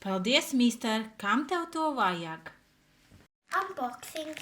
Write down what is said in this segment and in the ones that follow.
Paldies, mister! Kam tev to vajag? Unboxing.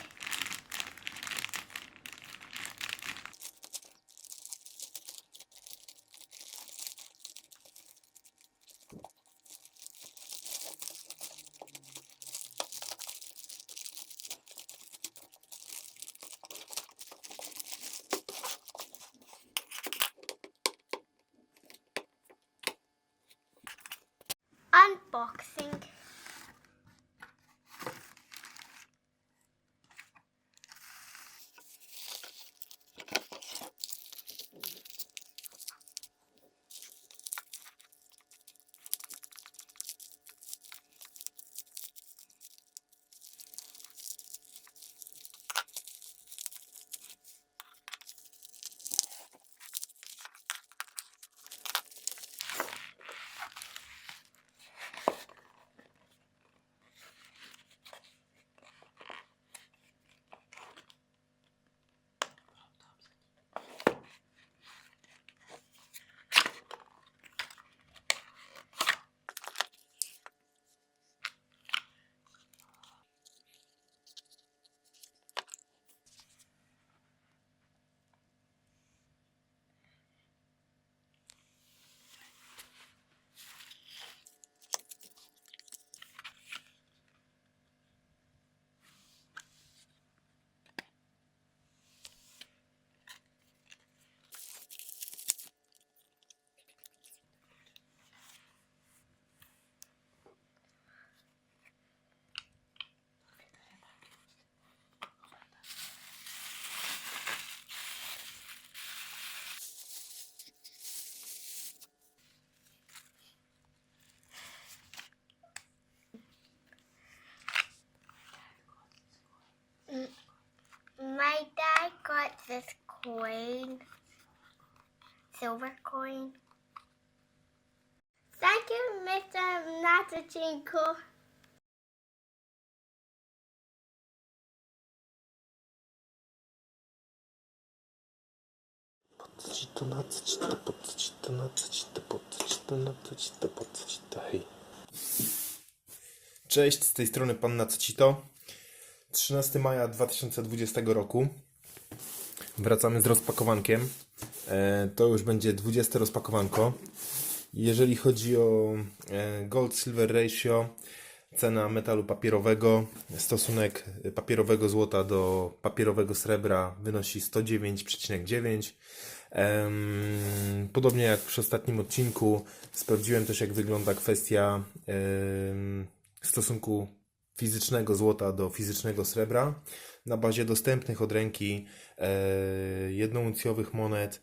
This coin, silver coin. Thank you, Mr. Natachinko. Podcito, nacito, podcito, nacito, podcito, nacito, podcito, hej. Cześć, z tej strony pan Nacito. 13 maja 2020 roku. Wracamy z rozpakowankiem. E, to już będzie 20 rozpakowanko. Jeżeli chodzi o e, Gold Silver Ratio, cena metalu papierowego, stosunek papierowego złota do papierowego srebra wynosi 109,9. Em, Podobnie jak przy ostatnim odcinku, sprawdziłem też, jak wygląda kwestia stosunku fizycznego złota do fizycznego srebra na bazie dostępnych od ręki e, jednouncjowych monet e,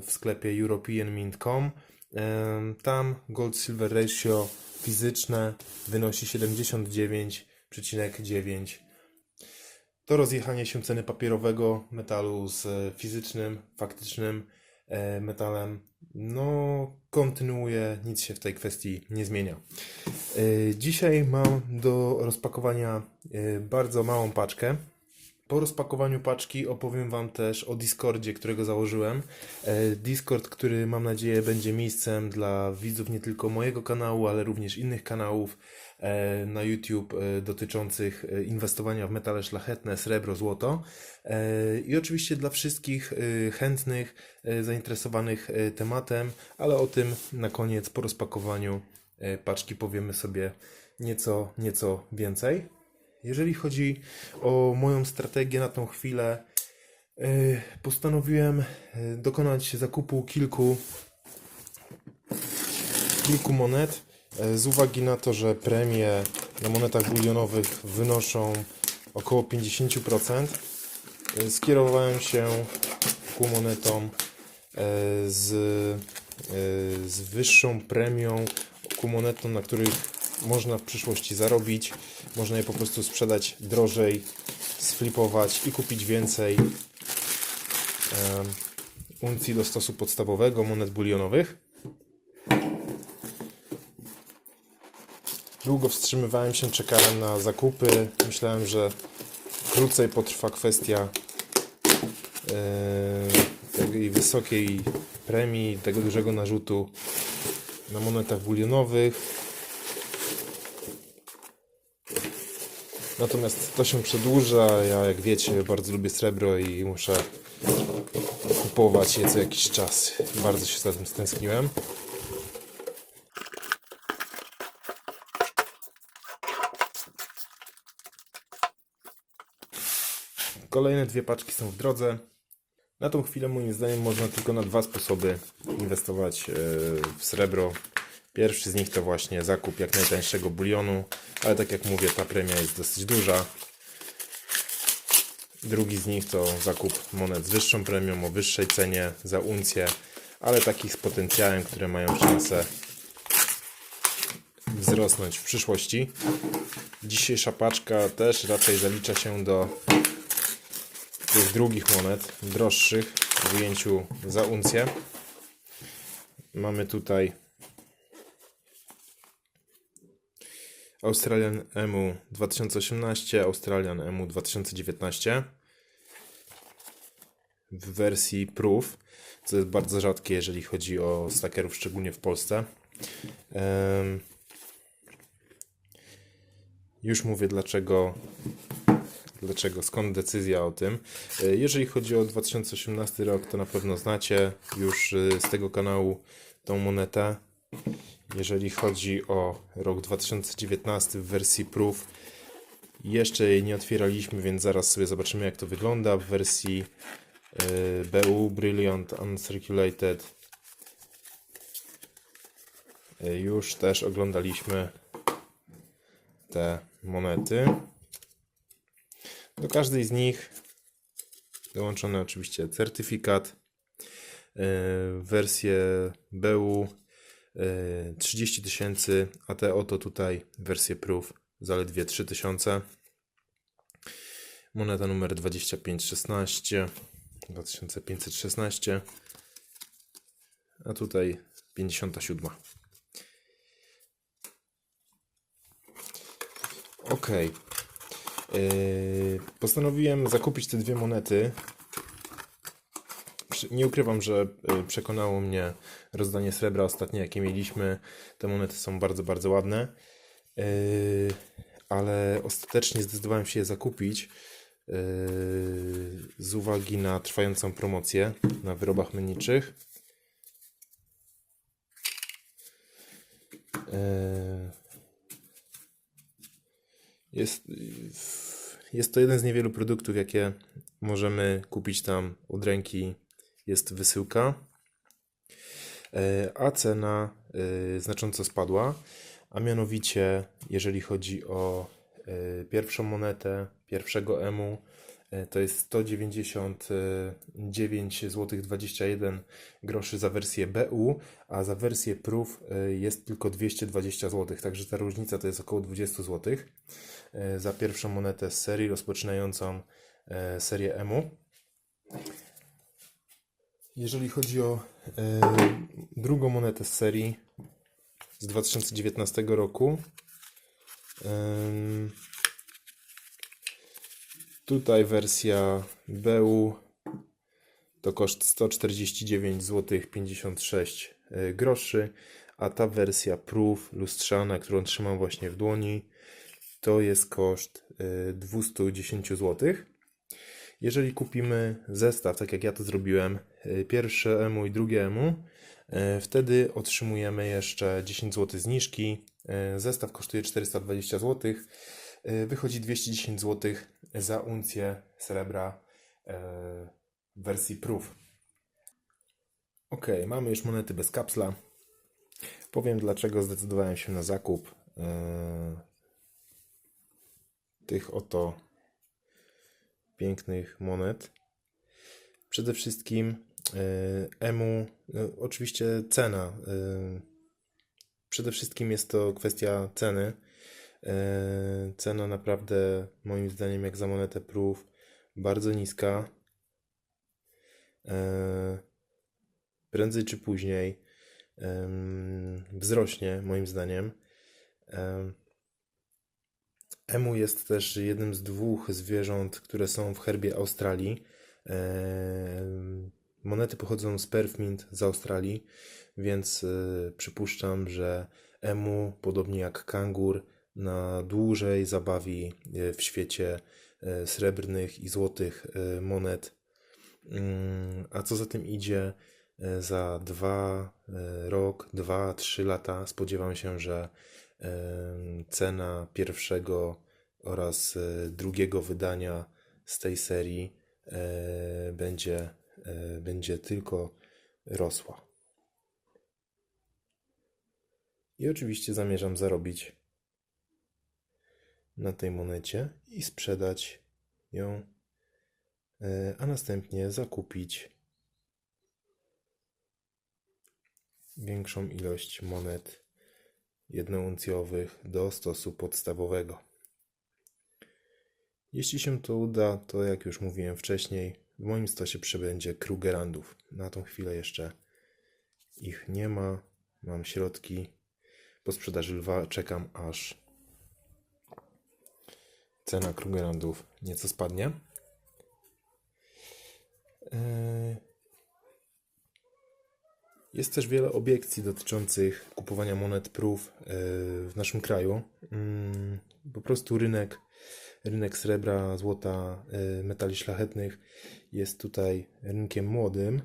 w sklepie europeanmint.com. Em, Tam gold silver ratio fizyczne wynosi 79,9 to rozjechanie się ceny papierowego metalu z fizycznym, faktycznym e, metalem, no, kontynuuje, nic się w tej kwestii nie zmienia. E, Dzisiaj mam do rozpakowania e, bardzo małą paczkę. Po rozpakowaniu paczki opowiem Wam też o Discordzie, którego założyłem. E, Discord, który mam nadzieję będzie miejscem dla widzów nie tylko mojego kanału, ale również innych kanałów e, na YouTube e, dotyczących inwestowania w metale szlachetne, srebro, złoto. I oczywiście dla wszystkich chętnych, zainteresowanych tematem, ale o tym na koniec po rozpakowaniu paczki powiemy sobie nieco, nieco więcej. Jeżeli chodzi o moją strategię na tą chwilę, y, postanowiłem y, dokonać zakupu kilku, kilku monet y, z uwagi na to, że premie na monetach bulionowych wynoszą około 50%. y, Skierowałem się ku monetom z, z wyższą premią, ku monetom, na których można w przyszłości zarobić. Można je po prostu sprzedać drożej, sflipować i kupić więcej uncji do stosu podstawowego, monet bulionowych. Długo wstrzymywałem się, czekałem na zakupy. Myślałem, że krócej potrwa kwestia tej wysokiej premii, tego dużego narzutu na monetach bulionowych. Natomiast to się przedłuża. Ja, jak wiecie, bardzo lubię srebro i muszę kupować je co jakiś czas. Bardzo się za tym stęskniłem. Kolejne dwie paczki są w drodze. Na tą chwilę moim zdaniem można tylko na dwa sposoby inwestować e, w srebro. Pierwszy z nich to właśnie zakup jak najtańszego bulionu, ale tak jak mówię, ta premia jest dosyć duża. Drugi z nich to zakup monet z wyższą premią, o wyższej cenie za uncję, ale takich z potencjałem, które mają szansę wzrosnąć w przyszłości. Dzisiejsza paczka też raczej zalicza się do tych drugich monet, droższych w ujęciu za uncję. Mamy tutaj Australian EMU 2018, Australian EMU 2019 w wersji Proof, co jest bardzo rzadkie, jeżeli chodzi o stackerów, szczególnie w Polsce. Już mówię dlaczego dlaczego, skąd decyzja o tym. E, Jeżeli chodzi o 2018 rok, to na pewno znacie już e, z tego kanału tą monetę. Jeżeli chodzi o rok 2019 w wersji Proof, jeszcze jej nie otwieraliśmy, więc zaraz sobie zobaczymy jak to wygląda w wersji e, BU Brilliant Uncirculated. E, Już też oglądaliśmy te monety. Do każdej z nich dołączony oczywiście certyfikat, e, wersję BU 30 tysięcy, a te oto tutaj wersję Proof zaledwie 3000. Moneta numer 2516, 2516, a tutaj 57. Okej. Yy, postanowiłem zakupić te dwie monety. Nie ukrywam, że yy, przekonało mnie rozdanie srebra ostatnie, jakie mieliśmy. Te monety są bardzo, bardzo ładne. Yy, ale ostatecznie zdecydowałem się je zakupić yy, z uwagi na trwającą promocję na wyrobach menniczych. Jest, jest to jeden z niewielu produktów, jakie możemy kupić tam od ręki. Jest wysyłka, E, a cena e, znacząco spadła. A mianowicie, jeżeli chodzi o e, pierwszą monetę, pierwszego EMU, to jest 199 zł 21 groszy za wersję BU, a za wersję Proof jest tylko 220 zł, także ta różnica to jest około 20 zł za pierwszą monetę z serii rozpoczynającą serię EMU. Jeżeli chodzi o e, drugą monetę z serii z 2019 roku, em, tutaj wersja BU to koszt 149 zł 56 e, groszy, a ta wersja Proof lustrzana, którą trzymam właśnie w dłoni, to jest koszt e, 210 zł. Jeżeli kupimy zestaw, tak jak ja to zrobiłem, pierwsze EMU i drugie EMU, y, wtedy otrzymujemy jeszcze 10 zł zniżki. Y, Zestaw kosztuje 420 zł. Wychodzi 210 zł za uncję srebra y, w wersji Proof. Ok, mamy już monety bez kapsla. Powiem dlaczego zdecydowałem się na zakup y, tych oto pięknych monet. Przede wszystkim EMU, no, oczywiście cena. e, Przede wszystkim jest to kwestia ceny. E, Cena naprawdę, moim zdaniem, jak za monetę Proof, bardzo niska. E, Prędzej czy później wzrośnie, moim zdaniem. Em, Emu jest też jednym z dwóch zwierząt, które są w herbie Australii. Monety pochodzą z Perth Mint z Australii, więc e, przypuszczam, że emu, podobnie jak kangur, na dłużej zabawi e, w świecie e, srebrnych i złotych e, monet. Mm, A co za tym idzie, za dwa, rok, dwa, trzy lata spodziewam się, że cena pierwszego oraz drugiego wydania z tej serii będzie, będzie tylko rosła. I oczywiście zamierzam zarobić na tej monecie i sprzedać ją, e, a następnie zakupić większą ilość monet jednouncjowych do stosu podstawowego. Jeśli się to uda, to jak już mówiłem wcześniej, w moim stosie przybędzie Krugerandów. Na tą chwilę jeszcze ich nie ma. Mam środki po sprzedaży lwa. Czekam aż cena Krugerandów nieco spadnie. Eee, Jest też wiele obiekcji dotyczących kupowania monet prób e, w naszym kraju. Mm, Po prostu rynek, rynek srebra, złota, e, metali szlachetnych jest tutaj rynkiem młodym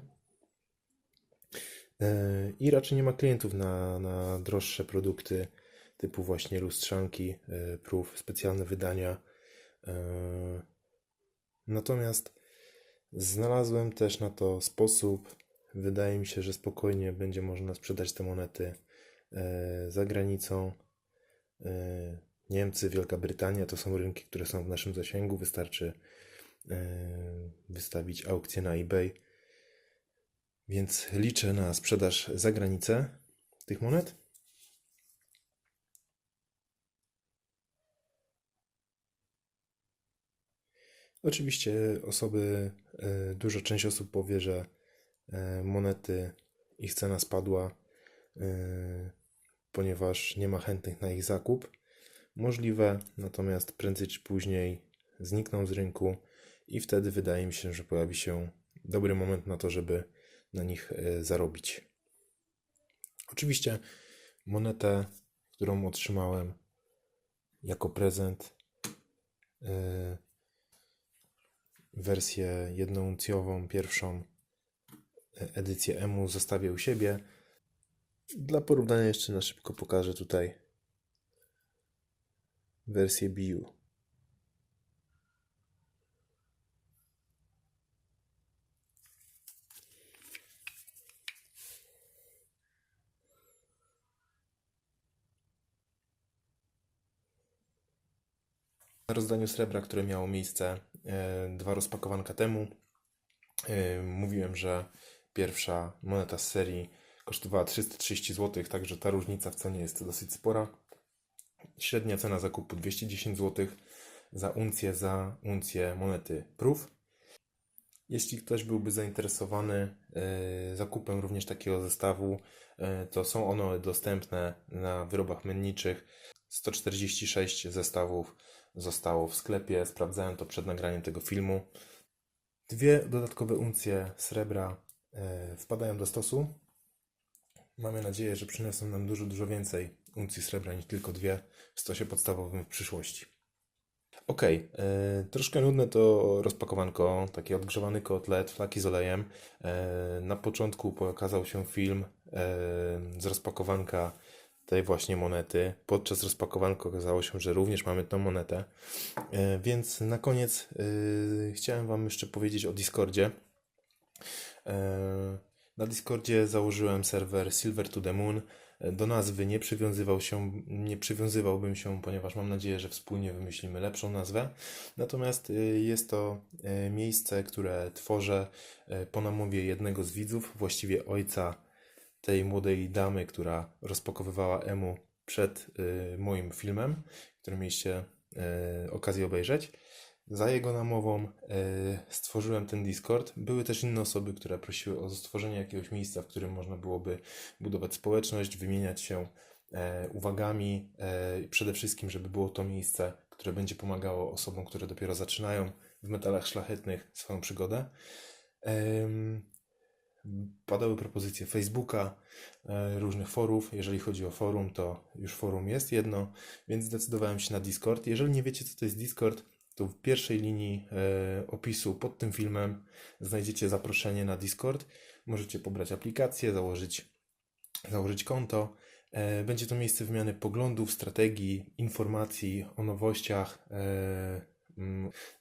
E, i raczej nie ma klientów na, na droższe produkty typu właśnie lustrzanki, e, prób, specjalne wydania. Natomiast znalazłem też na to sposób. Wydaje mi się, że spokojnie będzie można sprzedać te monety za granicą. Niemcy, Wielka Brytania to są rynki, które są w naszym zasięgu. Wystarczy e, wystawić aukcję na eBay. Więc liczę na sprzedaż za granicę tych monet. Oczywiście osoby, e, duża część osób powie, że e, monety, ich cena spadła, ponieważ nie ma chętnych na ich zakup. Możliwe, natomiast prędzej czy później znikną z rynku i wtedy wydaje mi się, że pojawi się dobry moment na to, żeby na nich e, zarobić. Oczywiście monetę, którą otrzymałem jako prezent, e, wersję jednouncjową, pierwszą e, edycję EMU zostawię u siebie. Dla porównania jeszcze na szybko pokażę tutaj wersję BU. Na rozdaniu srebra, które miało miejsce e, dwa rozpakowanka temu, e, mówiłem, że pierwsza moneta z serii kosztowała 330 zł, także ta różnica w cenie jest dosyć spora. Średnia cena zakupu 210 zł za uncję, za uncję monety prób. Jeśli ktoś byłby zainteresowany e, zakupem również takiego zestawu, e, to są one dostępne na wyrobach menniczych. 146 zestawów zostało w sklepie. Sprawdzałem to przed nagraniem tego filmu. Dwie dodatkowe uncje srebra e, wpadają do stosu. Mamy nadzieję, że przyniosą nam dużo, dużo więcej uncji srebra niż tylko dwie w stosie podstawowym w przyszłości. Ok, troszkę nudne to rozpakowanko, taki odgrzewany kotlet, flaki z olejem. E, na początku pokazał się film e, z rozpakowanka tej właśnie monety. Podczas rozpakowanka okazało się, że również mamy tą monetę. E, więc na koniec e, chciałem Wam jeszcze powiedzieć o Discordzie. E, na Discordzie założyłem serwer Silver to the Moon. Do nazwy nie przywiązywał się, nie przywiązywałbym się, ponieważ mam nadzieję, że wspólnie wymyślimy lepszą nazwę. Natomiast e, jest to e, miejsce, które tworzę e, po namowie jednego z widzów, właściwie ojca tej młodej damy, która rozpakowywała emu przed y, moim filmem, który mieliście y, okazję obejrzeć. Za jego namową y, stworzyłem ten Discord. Były też inne osoby, które prosiły o stworzenie jakiegoś miejsca, w którym można byłoby budować społeczność, wymieniać się e, uwagami, e, przede wszystkim, żeby było to miejsce, które będzie pomagało osobom, które dopiero zaczynają w metalach szlachetnych swoją przygodę. Padały propozycje Facebooka, e, różnych forów. Jeżeli chodzi o forum, to już forum jest jedno, więc zdecydowałem się na Discord. Jeżeli nie wiecie, co to jest Discord, to w pierwszej linii e, opisu pod tym filmem znajdziecie zaproszenie na Discord. Możecie pobrać aplikację, założyć, założyć konto. E, Będzie to miejsce wymiany poglądów, strategii, informacji o nowościach e,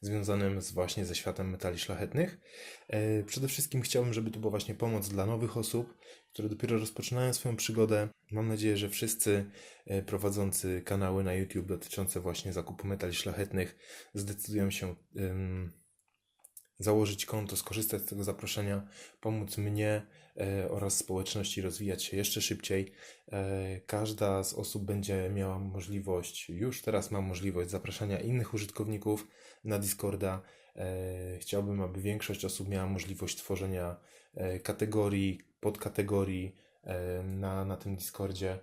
związanym z właśnie ze światem metali szlachetnych. E, Przede wszystkim chciałbym, żeby to była właśnie pomoc dla nowych osób, które dopiero rozpoczynają swoją przygodę. Mam nadzieję, że wszyscy e, prowadzący kanały na YouTube dotyczące właśnie zakupu metali szlachetnych zdecydują się założyć konto, skorzystać z tego zaproszenia, pomóc mnie e, oraz społeczności rozwijać się jeszcze szybciej. E, Każda z osób będzie miała możliwość, już teraz ma możliwość zapraszania innych użytkowników na Discorda. E, Chciałbym, aby większość osób miała możliwość tworzenia kategorii, podkategorii na, na tym Discordzie.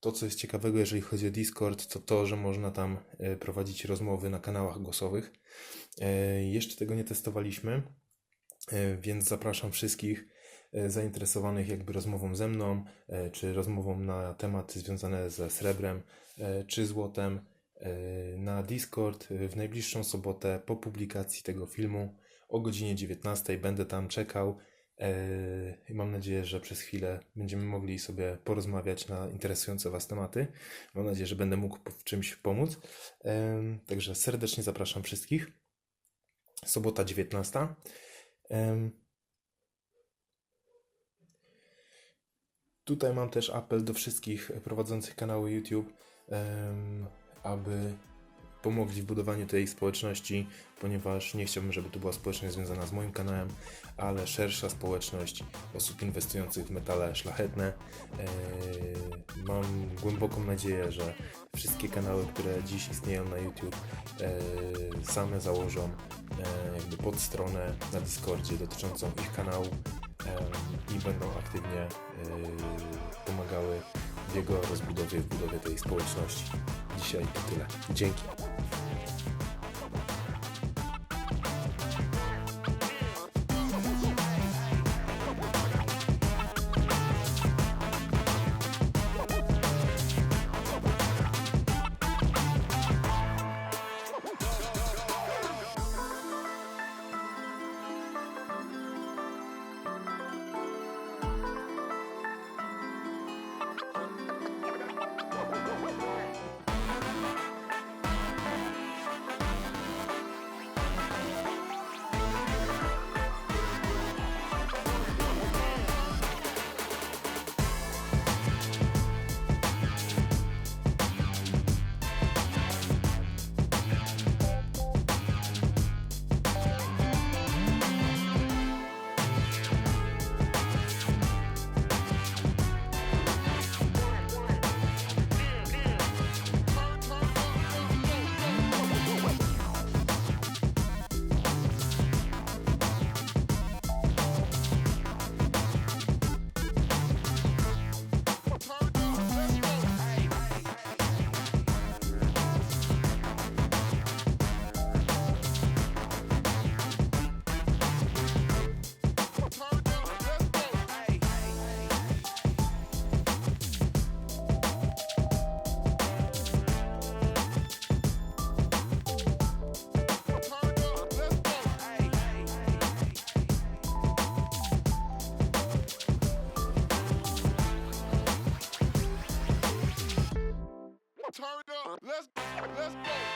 To, co jest ciekawego, jeżeli chodzi o Discord, to to, że można tam prowadzić rozmowy na kanałach głosowych. E, Jeszcze tego nie testowaliśmy, e, więc zapraszam wszystkich e, zainteresowanych jakby rozmową ze mną, czy rozmową na tematy związane ze srebrem, czy złotem na Discord w najbliższą sobotę po publikacji tego filmu o godzinie 19. Będę tam czekał i mam nadzieję, że przez chwilę będziemy mogli sobie porozmawiać na interesujące Was tematy. Mam nadzieję, że będę mógł w czymś pomóc. Także serdecznie zapraszam wszystkich. Sobota 19. Em, Tutaj mam też apel do wszystkich prowadzących kanały YouTube, aby pomogli w budowaniu tej społeczności, ponieważ nie chciałbym, żeby to była społeczność związana z moim kanałem, ale szersza społeczność osób inwestujących w metale szlachetne. E, Mam głęboką nadzieję, że wszystkie kanały, które dziś istnieją na YouTube, e, same założą e, jakby podstronę na Discordzie dotyczącą ich kanału i będą aktywnie pomagały w jego rozbudowie, w budowie tej społeczności. Dzisiaj to tyle. Dzięki. Turn up. Let's go. let's go.